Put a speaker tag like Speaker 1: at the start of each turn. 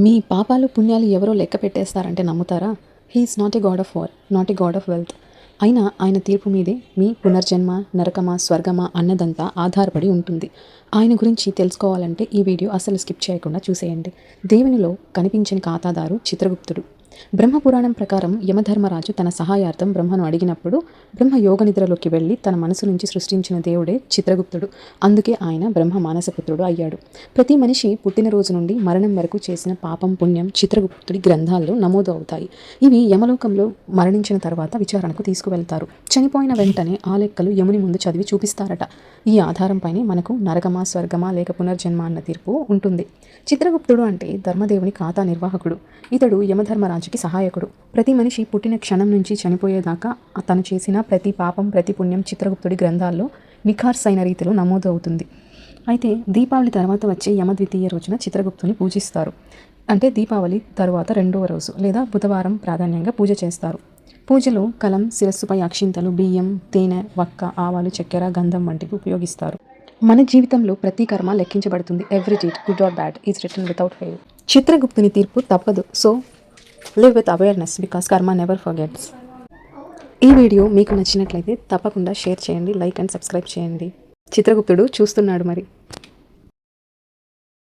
Speaker 1: మీ పాపాలు పుణ్యాలు ఎవరో లెక్క పెట్టేస్తారంటే నమ్ముతారా? He is not a god of war not a god of wealth అయినా ఆయన తీర్పు మీదే మీ పునర్జన్మ నరకమా స్వర్గమా అన్నదంతా ఆధారపడి ఉంటుంది. ఆయన గురించి తెలుసుకోవాలంటే ఈ వీడియో అసలు స్కిప్ చేయకుండా చూసేయండి. దేవునిలో కనిపించని ఖాతాదారు చిత్రగుప్తుడు. బ్రహ్మపురాణం ప్రకారం యమధర్మరాజు తన సహాయార్థం బ్రహ్మను అడిగినప్పుడు బ్రహ్మ యోగ నిద్రలోకి వెళ్ళి తన మనసు నుంచి సృష్టించిన దేవుడే చిత్రగుప్తుడు. అందుకే ఆయన బ్రహ్మ మానసపుత్రుడు అయ్యాడు. ప్రతి మనిషి పుట్టినరోజు నుండి మరణం వరకు చేసిన పాపం పుణ్యం చిత్రగుప్తుడి గ్రంథాల్లో నమోదు అవుతాయి ఇవి యమలోకంలో మరణించిన తర్వాత విచారణకు తీసుకువెళ్తారు. చనిపోయిన వెంటనే ఆ లెక్కలు యముని ముందు చదివి చూపిస్తారట. ఈ ఆధారంపైనే మనకు నరకమా స్వర్గమా లేక పునర్జన్మ అన్న తీర్పు ఉంటుంది. చిత్రగుప్తుడు అంటే ధర్మదేవుని ఖాతా నిర్వాహకుడు. ఇతడు యమధర్మరాజుకి సహాయకుడు. ప్రతి మనిషి పుట్టిన క్షణం నుంచి చనిపోయేదాకా తను చేసిన ప్రతి పాపం ప్రతి పుణ్యం చిత్రగుప్తుడి గ్రంథాల్లో నిఖార్సైన రీతిలో నమోదు అవుతుంది అయితే దీపావళి తర్వాత వచ్చే యమద్వితీయ రోజున చిత్రగుప్తుని పూజిస్తారు. అంటే దీపావళి తరువాత రెండవ రోజు లేదా బుధవారం ప్రాధాన్యంగా పూజ చేస్తారు. పూజలో కలం శిరస్సుపై అక్షింతలు బియ్యం తేనె వక్క ఆవాలు చక్కెర గంధం వంటివి ఉపయోగిస్తారు. మన జీవితంలో ప్రతి కర్మ లెక్కించబడుతుంది. Every deed good or bad is return without fail చిత్రగుప్తుని తీర్పు తప్పదు. So live with awareness because karma never forgets ఈ వీడియో మీకు నచ్చినట్లయితే తప్పకుండా షేర్ చేయండి లైక్ అండ్ సబ్స్క్రైబ్ చేయండి. చిత్రగుప్తుడు చూస్తున్నాడు మరి.